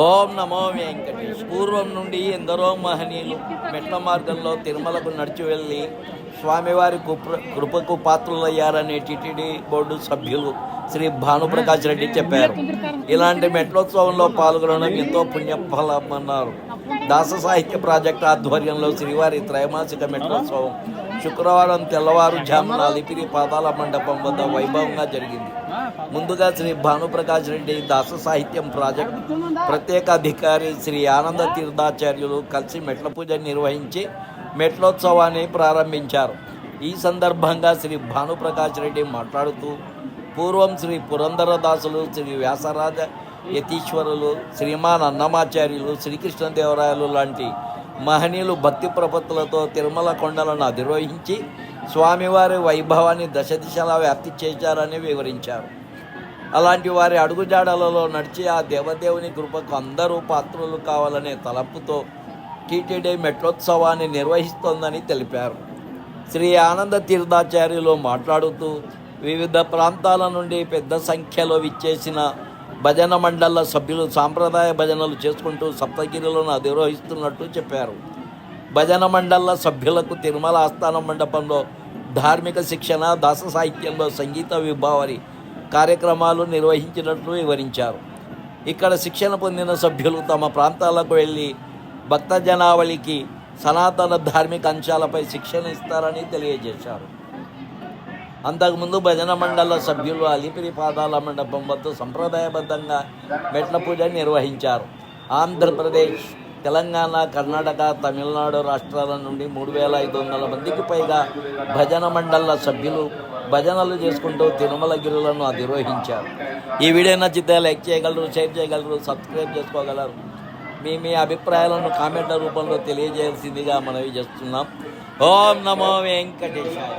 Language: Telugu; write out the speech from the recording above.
ఓం నమో వెంకటేష్. పూర్వం నుండి ఎందరో మహనీయులు మెట్ల మార్గంలో తిరుమలకు నడిచి వెళ్ళి స్వామివారి కృప కృపకు పాత్రులయ్యారని టిటిడి బోర్డు సభ్యులు శ్రీ భానుప్రకాష్ రెడ్డి చెప్పారు. ఇలాంటి మెట్లోత్సవంలో పాల్గొనడం ఎంతో పుణ్యఫలమన్నారు దాస సాహిత్య ప్రాజెక్టు ఆధ్వర్యంలో శ్రీవారి త్రైమాసిక మెట్లోత్సవం శుక్రవారం తెల్లవారుజామున అలిపిరి పాదాల మండపం వద్ద వైభవంగా జరిగింది. ముందుగా శ్రీ భానుప్రకాష్ రెడ్డి దాస సాహిత్యం ప్రాజెక్ట్ ప్రత్యేక అధికారి శ్రీ ఆనంద తీర్థాచార్యులు కలిసి మెట్ల పూజ నిర్వహించి మెట్లోత్సవాన్ని ప్రారంభించారు. ఈ సందర్భంగా శ్రీ భానుప్రకాష్ రెడ్డి మాట్లాడుతూ పూర్వం శ్రీ పురంధరదాసులు శ్రీ వ్యాసరాజ యతీశ్వరులు శ్రీమాన్ అన్నమాచార్యులు శ్రీకృష్ణదేవరాయలు లాంటి మహనీయులు భక్తి ప్రపత్తులతో తిరుమల కొండలను అధిరోహించి స్వామివారి వైభవాన్ని దశ దిశలా వ్యాప్తి చేశారని వివరించారు. అలాంటి వారి అడుగుజాడలలో నడిచి ఆ దేవదేవుని కృపకు అందరూ పాత్రులు కావాలనే తలపుతో టీటీడీ మెట్లోత్సవాన్ని నిర్వహిస్తోందని తెలిపారు. శ్రీ ఆనంద తీర్థాచార్యులు మాట్లాడుతూ వివిధ ప్రాంతాల నుండి పెద్ద సంఖ్యలో విచ్చేసిన భజన మండళ్ళ సభ్యులు సాంప్రదాయ భజనలు చేసుకుంటూ సప్తగిరిలను అధిరోహిస్తున్నట్టు చెప్పారు. భజన మండళ్ళ సభ్యులకు తిరుమల ఆస్థాన మండపంలో ధార్మిక శిక్షణ దాస సాహిత్యంలో సంగీత విభావరి కార్యక్రమాలు నిర్వహించినట్లు వివరించారు. ఇక్కడ శిక్షణ పొందిన సభ్యులు తమ ప్రాంతాలకు వెళ్ళి భక్త జనావళికి సనాతన ధార్మిక అంశాలపై శిక్షణ ఇస్తారని తెలియజేశారు. అంతకుముందు భజన మండల సభ్యులు అలిపిరి పాదాల మండపం వద్ద సంప్రదాయబద్ధంగా మెట్ల పూజ నిర్వహించారు. ఆంధ్రప్రదేశ్ తెలంగాణ కర్ణాటక తమిళనాడు రాష్ట్రాల నుండి మూడు వేల ఐదు వందల మందికి పైగా భజన మండళ్ళ సభ్యులు భజనలు చేసుకుంటూ తిరుమల గిరులను అధిరోహించారు. ఈ వీడియో నచ్చితే లైక్ చేయగలరు షేర్ చేయగలరు సబ్స్క్రైబ్ చేసుకోగలరు. మీ మీ అభిప్రాయాలను కామెంట్ల రూపంలో తెలియజేయాల్సిందిగా మనవి చేస్తున్నాం. ఓం నమో వెంకటేశాయ.